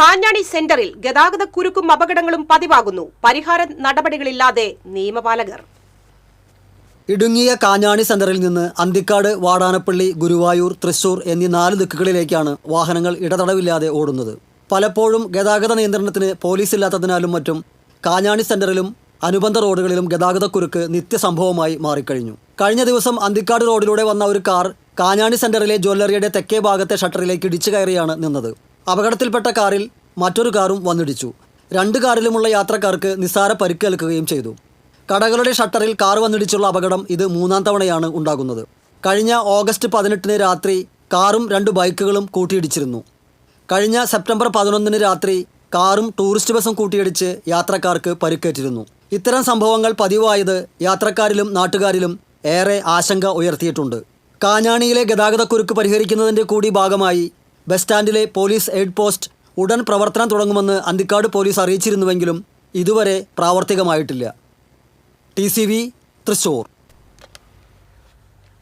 കാഞ്ഞാണി സെന്ററിൽ ഗതാഗത കുരുക്കും അപകടങ്ങളും പതിവാകുന്നു. പരിഹാര നടപടികളില്ലാതെ നിയമപാലകർ. ഇടുങ്ങിയ കാഞ്ഞാണി സെന്ററിൽ നിന്ന് അന്തിക്കാട് വാടാനപ്പള്ളി ഗുരുവായൂർ തൃശൂർ എന്നീ നാല് ദിക്കുകളിലേക്കാണ് വാഹനങ്ങൾ ഇടതടവില്ലാതെ ഓടുന്നത്. പലപ്പോഴും ഗതാഗത നിയന്ത്രണത്തിന് പോലീസ് ഇല്ലാത്തതിനാലും മറ്റും കാഞ്ഞാണി സെന്ററിലും അനുബന്ധ റോഡുകളിലും ഗതാഗത കുരുക്ക് നിത്യസംഭവമായി മാറിക്കഴിഞ്ഞു. കഴിഞ്ഞ ദിവസം അന്തിക്കാട് റോഡിലൂടെ വന്ന ഒരു കാർ കാഞ്ഞാണി സെന്ററിലെ ജ്വല്ലറിയുടെ തെക്കേ ഭാഗത്തെ ഷട്ടറിലേക്ക് ഇടിച്ചു കയറിയാണ് നിന്നത്. അപകടത്തിൽപ്പെട്ട കാറിൽ മറ്റൊരു കാറും വന്നിടിച്ചു. രണ്ട് കാറിലുമുള്ള യാത്രക്കാർക്ക് നിസ്സാര പരിക്കേൽക്കുകയും ചെയ്തു. കടകളുടെ ഷട്ടറിൽ കാർ വന്നിടിച്ചുള്ള അപകടം ഇത് മൂന്നാം തവണയാണ് ഉണ്ടാകുന്നത്. കഴിഞ്ഞ ഓഗസ്റ്റ് പതിനെട്ടിന് രാത്രി കാറും രണ്ട് ബൈക്കുകളും കൂട്ടിയിടിച്ചിരുന്നു. കഴിഞ്ഞ സെപ്റ്റംബർ പതിനൊന്നിന് രാത്രി കാറും ടൂറിസ്റ്റ് ബസ്സും കൂട്ടിയിടിച്ച് യാത്രക്കാർക്ക് പരിക്കേറ്റിരുന്നു. ഇത്തരം സംഭവങ്ങൾ പതിവായത് യാത്രക്കാരിലും നാട്ടുകാരിലും ഏറെ ആശങ്ക ഉയർത്തിയിട്ടുണ്ട്. കാഞ്ഞാണിയിലെ ഗതാഗതക്കുരുക്ക് പരിഹരിക്കുന്നതിന്റെ കൂടി ഭാഗമായി ബസ് സ്റ്റാൻഡിലെ പോലീസ് എയ്ഡ് പോസ്റ്റ് ഉടൻ പ്രവർത്തനം തുടങ്ങുമെന്ന് അന്തിക്കാട് പോലീസ് അറിയിച്ചിരുന്നുവെങ്കിലും ഇതുവരെ പ്രാവർത്തികമായിട്ടില്ല. ടി തൃശൂർ.